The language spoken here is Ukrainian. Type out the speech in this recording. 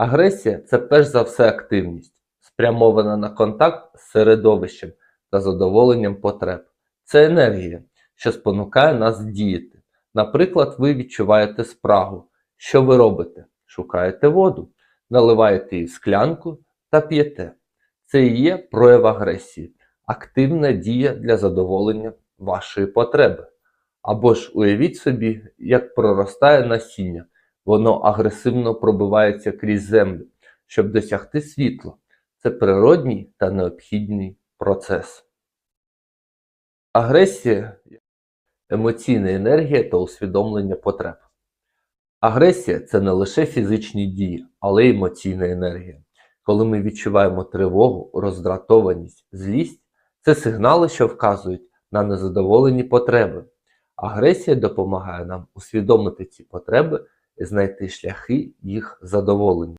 Агресія це перш за все активність, спрямована на контакт з середовищем та задоволенням потреб. Це енергія, що спонукає нас діяти. Наприклад, ви відчуваєте спрагу. Що ви робите? Шукаєте воду, наливаєте її в склянку та п'єте. Це і є прояв агресії, активна дія для задоволення вашої потреби. Або ж уявіть собі, як проростає насіння, воно агресивно пробивається крізь землю, щоб досягти світла. Це природній та необхідний процес. Агресія емоційна енергія та усвідомлення потреб. Агресія це не лише фізичні дії, але й емоційна енергія. Коли ми відчуваємо тривогу, роздратованість, злість, це сигнали, що вказують на незадоволені потреби. Агресія допомагає нам усвідомити ці потреби знайти шляхи їх задоволення.